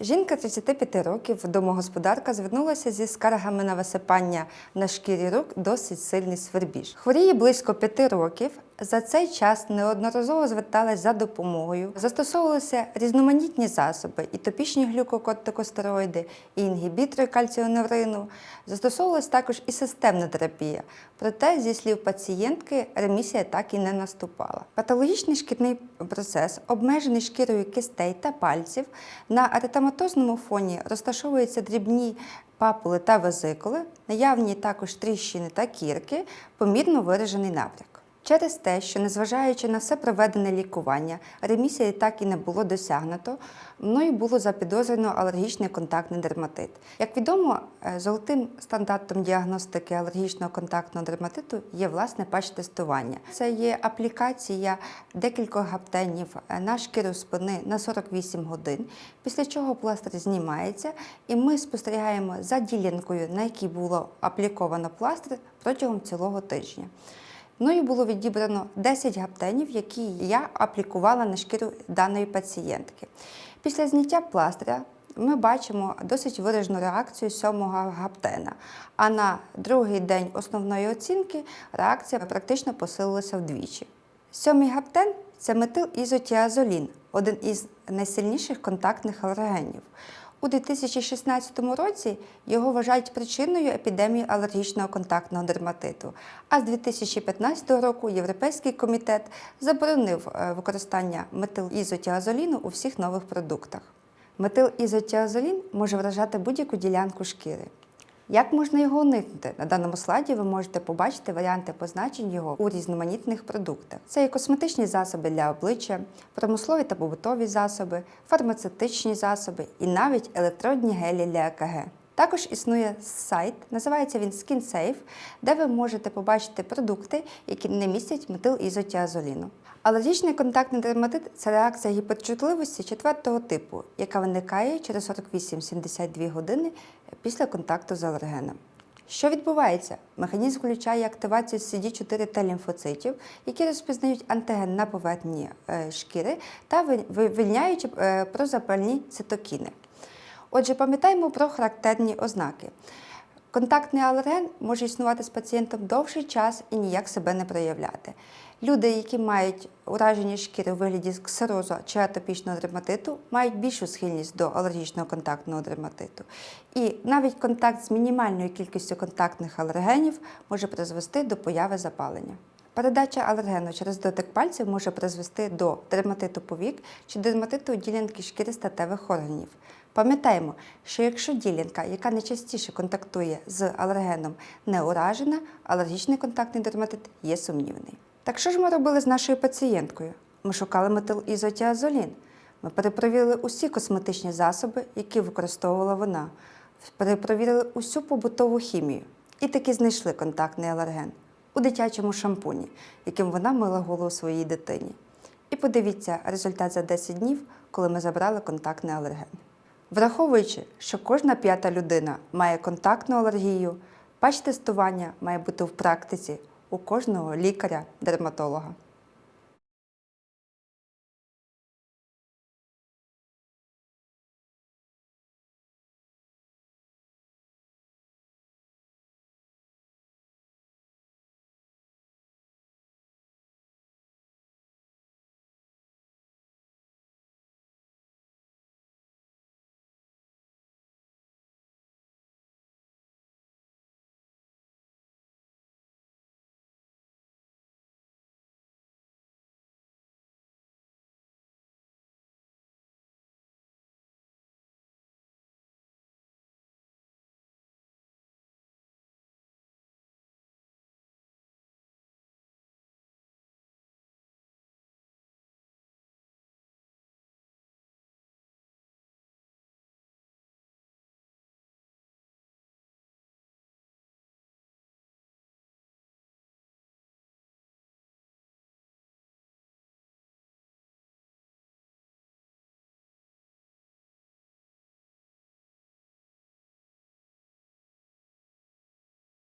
Жінка 35 років, домогосподарка, звернулася зі скаргами на висипання на шкірі рук досить сильний свербіж. Хворіє близько 5 років. За цей час неодноразово зверталась за допомогою. Застосовувалися різноманітні засоби, і топічні глюкокортикостероїди, і інгібітори кальціоневрину. Застосовувалась також і системна терапія. Проте, зі слів пацієнтки, ремісія так і не наступала. Патологічний шкірний процес, обмежений шкірою кистей та пальців, на аретаматозному фоні розташовуються дрібні папули та везикули, наявні також тріщини та кірки, помірно виражений набряк. Через те, що незважаючи на все проведене лікування, ремісії так і не було досягнуто, мною було запідозрено алергічний контактний дерматит. Як відомо, е, золотим стандартом діагностики алергічного контактного дерматиту є власне патч-тестування. Це є аплікація декількох гаптенів е, на шкіру спини на 48 годин, після чого пластир знімається, і ми спостерігаємо за ділянкою, на якій було апліковано пластир протягом цілого тижня. Мною було відібрано 10 гаптенів, які я аплікувала на шкіру даної пацієнтки. Після зняття пластиря ми бачимо досить виражену реакцію сьомого гаптена. А на другий день основної оцінки реакція практично посилилася вдвічі. Сьомий гаптен це метилізотіазолін, один із найсильніших контактних алергенів. У 2016 році його вважають причиною епідемії алергічного контактного дерматиту. А з 2015 року Європейський комітет заборонив е, використання метилізотіазоліну у всіх нових продуктах. Метилізотіазолін може вражати будь-яку ділянку шкіри. Як можна його уникнути? На даному слайді ви можете побачити варіанти позначень його у різноманітних продуктах. Це і косметичні засоби для обличчя, промислові та побутові засоби, фармацевтичні засоби і навіть електронні гелі для ЕКГ. Також існує сайт, називається він SkinSafe, де ви можете побачити продукти, які не містять метилізотіазоліну. Алергічний контактний дерматит це реакція гіперчутливості четвертого типу, яка виникає через 48-72 години після контакту з алергеном. Що відбувається? Механізм включає активацію CD4 Т лімфоцитів, які розпізнають антиген на поверхні е, шкіри та ви- вивільняють е, прозапальні цитокіни. Отже, пам'ятаємо про характерні ознаки. Контактний алерген може існувати з пацієнтом довший час і ніяк себе не проявляти. Люди, які мають ураження шкіри у вигляді ксерозу чи атопічного дерматиту, мають більшу схильність до алергічного контактного дерматиту. І навіть контакт з мінімальною кількістю контактних алергенів може призвести до появи запалення. Передача алергену через дотик пальців може призвести до дерматиту повік чи дерматиту ділянки шкіри статевих органів. Пам'ятаємо, що якщо ділянка, яка найчастіше контактує з алергеном, не уражена, алергічний контактний дерматит є сумнівний. Так що ж ми робили з нашою пацієнткою? Ми шукали метилізотіазолін. Ми перепровірили усі косметичні засоби, які використовувала вона. Перепровірили усю побутову хімію і таки знайшли контактний алерген у дитячому шампуні, яким вона мила голову своїй дитині. І подивіться результат за 10 днів, коли ми забрали контактний алерген. Враховуючи, що кожна п'ята людина має контактну алергію, патч-тестування має бути в практиці у кожного лікаря-дерматолога.